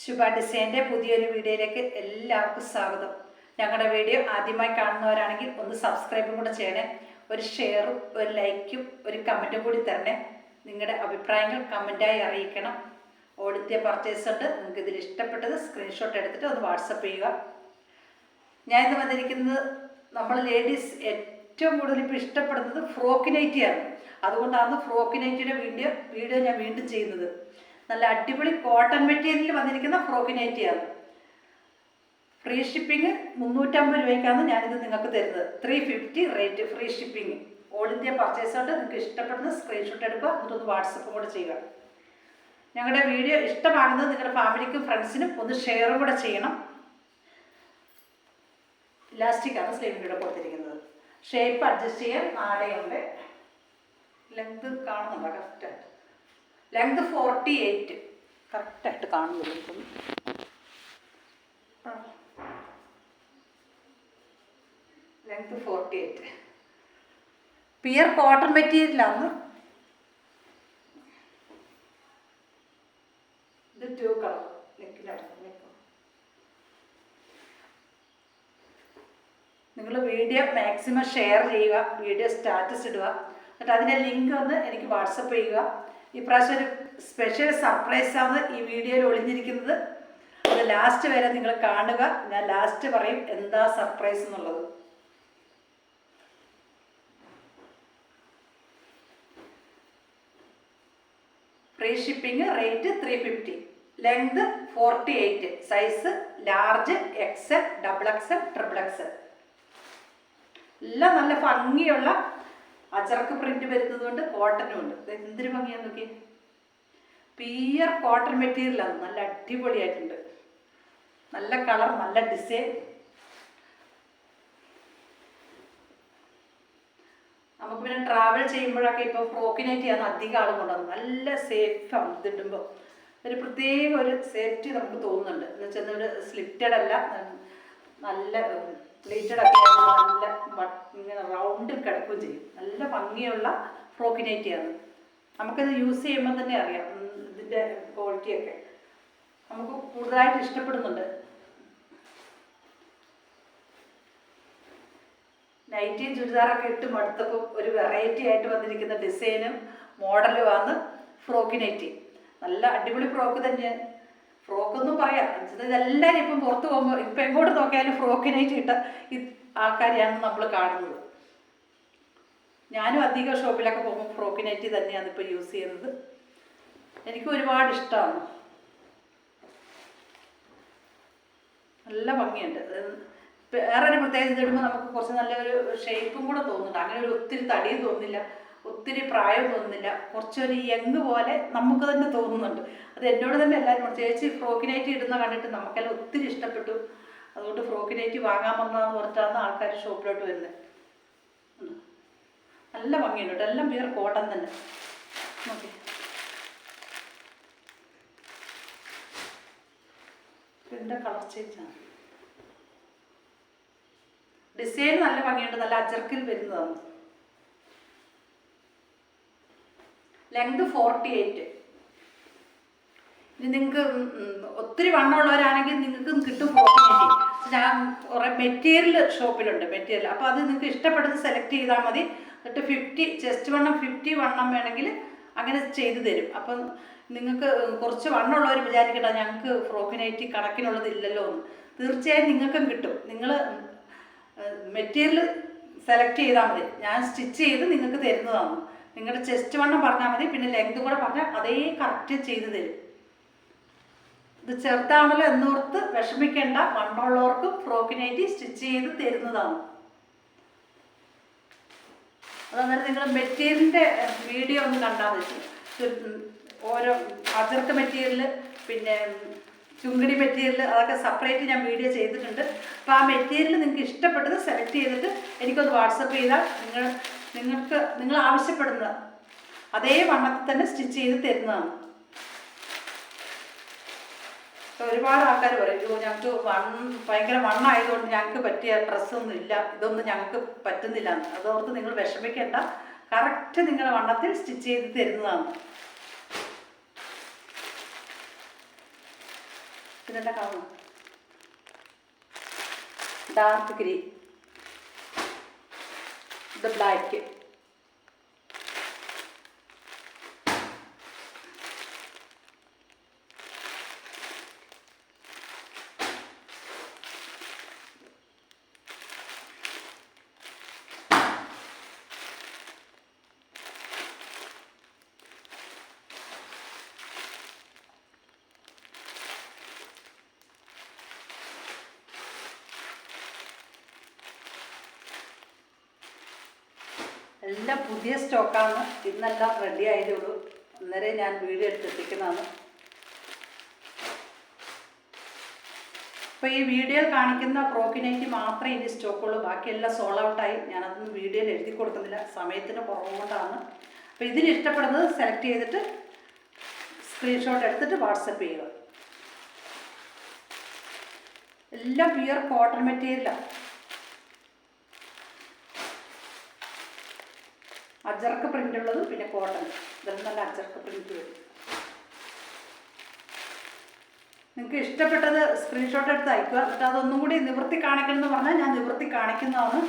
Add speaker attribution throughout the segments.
Speaker 1: ശുഭ ഡിസൈന്റെ പുതിയൊരു വീഡിയോയിലേക്ക് എല്ലാവർക്കും സ്വാഗതം. ഞങ്ങളുടെ വീഡിയോ ആദ്യമായി കാണുന്നവരാണെങ്കിൽ ഒന്ന് സബ്സ്ക്രൈബും കൂടെ ചെയ്യണേ. ഒരു ഷെയറും ഒരു ലൈക്കും ഒരു കമന്റും കൂടി തരണേ. നിങ്ങളുടെ അഭിപ്രായങ്ങൾ കമന്റായി അറിയിക്കണം. ഓടിത്തിയ പർച്ചേസ് ഉണ്ട്. നിങ്ങൾക്ക് ഇതിൽ ഇഷ്ടപ്പെട്ടത് സ്ക്രീൻഷോട്ട് എടുത്തിട്ട് ഒന്ന് വാട്സപ്പ് ചെയ്യുക. ഞാൻ ഇന്ന് വന്നിരിക്കുന്നത് നമ്മൾ ലേഡീസ് ഏറ്റവും കൂടുതൽ ഇപ്പോൾ ഇഷ്ടപ്പെടുന്നത് ഫ്രോക്ക് നൈറ്റിയാണ് അതുകൊണ്ടാണ് ഫ്രോക്ക് നൈറ്റിയുടെ വീഡിയോ വീഡിയോ ഞാൻ വീണ്ടും ചെയ്യുന്നത്. നല്ല അടിപൊളി കോട്ടൺ മെറ്റീരിയലിൽ വന്നിരിക്കുന്ന ഫ്രോക്കിനേറ്റിയാണ് ഫ്രീ ഷിപ്പിംഗ് മുന്നൂറ്റമ്പത് രൂപയ്ക്കാണ് ഞാനിത് നിങ്ങൾക്ക് തരുന്നത്. Three fifty rate free shipping all India purchase ആയിട്ട് നിങ്ങൾക്ക് ഇഷ്ടപ്പെടുന്ന സ്ക്രീൻഷോട്ട് എടുക്കുക. എന്നിട്ടൊന്ന് വാട്സപ്പ് കൂടെ ചെയ്യുക. ഞങ്ങളുടെ വീഡിയോ ഇഷ്ടമാകുന്നത് നിങ്ങളുടെ ഫാമിലിക്കും ഫ്രണ്ട്സിനും ഒന്ന് ഷെയറും കൂടെ ചെയ്യണം. ഇലാസ്റ്റിക്കാണ് സ്ലീവിന്റെ കൂടെ കൊടുത്തിരിക്കുന്നത്. ഷേപ്പ് അഡ്ജസ്റ്റ് ചെയ്യാൻ നാടയുണ്ട് ലെങ്ത് കാണുന്നുണ്ടോ? കറക്റ്റായിട്ട് ലെങ്ത് ഫോർട്ടി എയ്റ്റ് കറക്റ്റായിട്ട് കാണുന്നില്ല length forty eight pure cotton മെറ്റീരിയലാണ് ഇത് ടു കളർ നെക്കിലാണ് നിങ്ങൾ വീഡിയോ മാക്സിമം ഷെയർ ചെയ്യുക വീഡിയോ സ്റ്റാറ്റസ് ഇടുക. എന്നിട്ട് അതിന്റെ ലിങ്ക് ഒന്ന് എനിക്ക് വാട്സപ്പ് ചെയ്യുക. ഇപ്രാവശ്യം ഒരു സ്പെഷ്യൽ സർപ്രൈസ് ആണ് ഈ വീഡിയോയിൽ ഒളിഞ്ഞിരിക്കുന്നത്. അത് ലാസ്റ്റ് വരെ നിങ്ങൾ കാണുക. ഞാൻ ലാസ്റ്റ് പറയും എന്താ സർപ്രൈസ് എന്നുള്ളത്. Free shipping rate three fifty length forty eight size large X double X triple X എല്ലാം നല്ല ഭംഗിയുള്ള അജർക്ക് പ്രിന്റ് വരുന്നത് കൊണ്ട് കോട്ടനും ഉണ്ട്. എന്തൊരു ഭംഗിയാന്ന് നോക്കി പിയർ കോട്ടൺ മെറ്റീരിയൽ ആണ്. നല്ല അടിപൊളിയായിട്ടുണ്ട്. നല്ല കളർ നല്ല ഡിസൈൻ നമുക്ക് പിന്നെ ട്രാവൽ ചെയ്യുമ്പോഴൊക്കെ ഇപ്പോൾ ഫ്രോക്കിനായിട്ടാണ് അധികം ആൾ കൊണ്ടുവന്നത്. നല്ല സേഫ് സേഫാണ് ഇതിടുമ്പോൾ ഒരു പ്രത്യേക ഒരു സേഫ്റ്റി നമുക്ക് തോന്നുന്നുണ്ട്. എന്ന് വെച്ചാൽ സ്ലിറ്റഡ് അല്ല. നല്ല പ്ലേറ്റഡ് ഒക്കെ ഇങ്ങനെ റൗണ്ടിൽ കിടക്കുകയും ചെയ്യും. നല്ല ഭംഗിയുള്ള ഫ്രോക്കിനൈറ്റിയാണ് നമുക്കത് യൂസ് ചെയ്യുമ്പോൾ തന്നെ അറിയാം ഇതിന്റെ ക്വാളിറ്റിയൊക്കെ നമുക്ക് കൂടുതലായിട്ട് ഇഷ്ടപ്പെടുന്നുണ്ട്. നൈറ്റിയും ചുരിദാറൊക്കെ ഇട്ട് മടുത്തപ്പോൾ ഒരു വെറൈറ്റി ആയിട്ട് വന്നിരിക്കുന്ന ഡിസൈനും മോഡലുമാണ് ഫ്രോക്ക് നൈറ്റി നല്ല അടിപൊളി ഫ്രോക്ക് തന്നെ ഫ്രോക്ക് ഒന്നും പറയാം. ഇതെല്ലാവരും ഇപ്പം പുറത്ത് പോകുമ്പോൾ ഇപ്പം എങ്ങോട്ട് നോക്കിയാലും ഫ്രോക്കിനായിട്ട് ഇട്ട ആൾക്കാരെയാണ് നമ്മൾ കാണുന്നത്. ഞാനും അധികം ഷോപ്പിലൊക്കെ പോകുമ്പോൾ ഫ്രോക്കിനായിട്ട് തന്നെയാണ് ഇപ്പോൾ യൂസ് ചെയ്യുന്നത്. എനിക്ക് ഒരുപാട് ഇഷ്ടമാണ് നല്ല ഭംഗിയുണ്ട്. വേറെ ഒരു പ്രത്യേകത ഇതിടുമ്പോൾ നമുക്ക് കുറച്ച് നല്ലൊരു ഷേപ്പും കൂടെ തോന്നുന്നുണ്ട്. അങ്ങനെ ഒരു ഒത്തിരി തടിയും തോന്നുന്നില്ല. ഒത്തിരി പ്രായം തോന്നുന്നില്ല. കുറച്ചൊരു യങ് പോലെ നമുക്ക് തന്നെ തോന്നുന്നുണ്ട്. അത് എന്നോട് തന്നെ എല്ലാവരും ചേച്ചി ഫ്രോക്കിനായിട്ട് ഇടുന്ന കണ്ടിട്ട് നമുക്കെല്ലാം ഒത്തിരി ഇഷ്ടപ്പെട്ടു. അതുകൊണ്ട് ഫ്രോക്കിനായിട്ട് വാങ്ങാൻ വന്നതെന്ന് പറഞ്ഞിട്ടാണ് ആൾക്കാർ ഷോപ്പിലോട്ട് വരുന്നത് നല്ല ഭംഗിയുണ്ട് കേട്ടോ. എല്ലാം പേർ കോട്ടൺ തന്നെ. ഓക്കെ ഇതിന്റെ കളർ ചേഞ്ചാണ് ഡിസൈൻ നല്ല ഭംഗിയുണ്ട്. നല്ല അജർക്കിൽ വരുന്നതാണ്. Length forty eight. ഇനി നിങ്ങൾക്ക് ഒത്തിരി വണ്ണമുള്ളവരാണെങ്കിൽ നിങ്ങൾക്ക് കിട്ടും ഫോർട്ടി എയ്റ്റ്. ഞാൻ കുറേ മെറ്റീരിയൽ ഷോപ്പിലുണ്ട് മെറ്റീരിയൽ. അപ്പോൾ അത് നിങ്ങൾക്ക് ഇഷ്ടപ്പെടുന്നത് സെലക്ട് ചെയ്താൽ മതി. എന്നിട്ട് ഫിഫ്റ്റി ചെസ്റ്റ് വണ്ണം ഫിഫ്റ്റി വണ്ണം വേണമെങ്കിൽ അങ്ങനെ ചെയ്തു തരും. അപ്പം നിങ്ങൾക്ക് കുറച്ച് വണ്ണമുള്ളവർ വിചാരിക്കട്ടെ ഞങ്ങൾക്ക് ഫ്രോക്കിനായിട്ട് കണക്കിനുള്ളത് ഇല്ലല്ലോ എന്ന്. തീർച്ചയായും നിങ്ങൾക്കും കിട്ടും. നിങ്ങൾ മെറ്റീരിയൽ സെലക്ട് ചെയ്താൽ മതി. ഞാൻ സ്റ്റിച്ച് ചെയ്ത് നിങ്ങൾക്ക് തരുന്നതാണ്. നിങ്ങളുടെ ചെസ്റ്റ് വണ്ണം പറഞ്ഞാൽ മതി പിന്നെ ലെങ്ത് കൂടെ പറഞ്ഞാൽ അതേ കറക്റ്റ് ചെയ്ത് തരും. ഇത് ചെറുതാണല്ലോ എന്നോർത്ത് വിഷമിക്കേണ്ട വണ്ണമുള്ളവർക്കും ഫ്രോക്കിനായിട്ട് സ്റ്റിച്ച് ചെയ്ത് തരുന്നതാണ്. അതന്നേരം നിങ്ങൾ മെറ്റീരിയലിന്റെ വീഡിയോ ഒന്ന് കണ്ടാൽ മതി. ഓരോ അജർക്ക് മെറ്റീരിയൽ പിന്നെ ചുങ്കിടി മെറ്റീരിയൽ അതൊക്കെ സെപ്പറേറ്റ് ഞാൻ വീഡിയോ ചെയ്തിട്ടുണ്ട്. അപ്പോൾ ആ മെറ്റീരിയൽ നിങ്ങൾക്ക് ഇഷ്ടപ്പെട്ടത് സെലക്ട് ചെയ്തിട്ട് എനിക്കൊന്ന് വാട്സപ്പ് ചെയ്താൽ നിങ്ങൾ നിങ്ങൾക്ക് നിങ്ങൾ ആവശ്യപ്പെടുന്ന അതേ വണ്ണത്തിൽ തന്നെ സ്റ്റിച്ച് ചെയ്ത് തരുന്നതാണ്. ഒരുപാട് ആൾക്കാർ പറയും "അയ്യോ, ഞങ്ങൾക്ക് വൺ ഭയങ്കര വണ്ണായതുകൊണ്ട് ഞങ്ങൾക്ക് പറ്റിയ ഡ്രസ്സൊന്നും ഇല്ല ഇതൊന്നും ഞങ്ങൾക്ക് പറ്റുന്നില്ല. അതോർത്ത് നിങ്ങൾ വിഷമിക്കേണ്ട. കറക്റ്റ് നിങ്ങളുടെ വണ്ണത്തിൽ സ്റ്റിച്ച് ചെയ്ത് തരുന്നതാണ്. ഇതിനെന്താ കാണുന്നു ഡാർക്ക് ഗ്രീൻ. ഇത് ബ്ലാക്ക് എല്ലാം പുതിയ സ്റ്റോക്കാണ്. ഇന്നെല്ലാം റെഡി ആയതേ ഉള്ളൂ അന്നേരം ഞാൻ വീഡിയോ എടുത്തെത്തിക്കുന്നതാണ്. അപ്പോൾ ഈ വീഡിയോ കാണിക്കുന്ന ഫ്രോക്കിനേക്ക് മാത്രമേ ഇനി സ്റ്റോക്കുള്ളൂ. ബാക്കിയെല്ലാം സോൾ ഔട്ടായി ഞാനതൊന്നും വീഡിയോയിൽ എഴുതി കൊടുക്കുന്നില്ല. സമയത്തിന് കുറവുകൊണ്ടാണ് അപ്പോൾ ഇതിന് ഇഷ്ടപ്പെടുന്നത് സെലക്ട് ചെയ്തിട്ട് സ്ക്രീൻഷോട്ട് എടുത്തിട്ട് വാട്സപ്പ് ചെയ്യുക. എല്ലാം പ്യുവർ കോട്ടൺ മെറ്റീരിയലാണ് അജർക്ക് പ്രിന്റ് ഉള്ളതും പിന്നെ കോട്ടൺ ഇതെല്ലാം നല്ല അജർക്ക് പ്രിന്റ് വരും നിങ്ങൾക്ക് ഇഷ്ടപ്പെട്ടത് സ്ക്രീൻഷോട്ട് എടുത്ത് അയക്കുക. എന്നിട്ട് അതൊന്നും കൂടി നിവൃത്തി കാണിക്കണം എന്ന് പറഞ്ഞാൽ ഞാൻ നിവൃത്തി കാണിക്കുന്നതാണ്.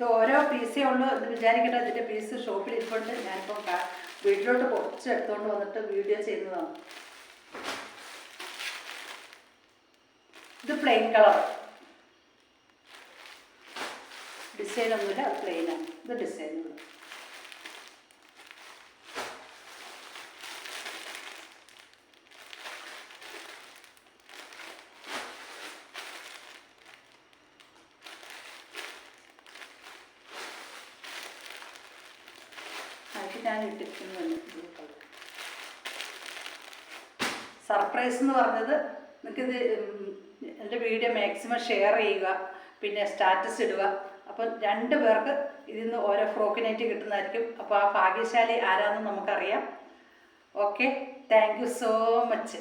Speaker 1: ഇത് ഓരോ പീസേ ഉള്ളൂ എന്ന് വിചാരിക്കട്ടെ ഇതിന്റെ പീസ് ഷോപ്പിൽ ഇരിപ്പുണ്ട്. ഞാനിപ്പോൾ വീട്ടിലോട്ട് കുറച്ച് എടുത്തുകൊണ്ട് വന്നിട്ട് വീഡിയോ ചെയ്യുന്നതാണ്. ഇത് പ്ലെയിൻ കളർ ഡിസൈൻ ഒന്നുമില്ല അത് പ്ലെയിനാണ് ഇത് ഡിസൈൻ ഉള്ളു അത് ഞാൻ ഇട്ടിരിക്കുന്നത് സർപ്രൈസ് എന്ന് പറഞ്ഞത് നിങ്ങൾക്കിത് എന്റെ വീഡിയോ മാക്സിമം ഷെയർ ചെയ്യുക പിന്നെ സ്റ്റാറ്റസ് ഇടുക. അപ്പം രണ്ട് പേർക്ക് ഇതിൽ നിന്ന് ഓരോ ഫ്രോക്കിനായിട്ട് കിട്ടുന്നതായിരിക്കും. അപ്പോൾ ആ ഭാഗ്യശാലി ആരാണെന്ന് നമുക്കറിയാം. Okay thank you so much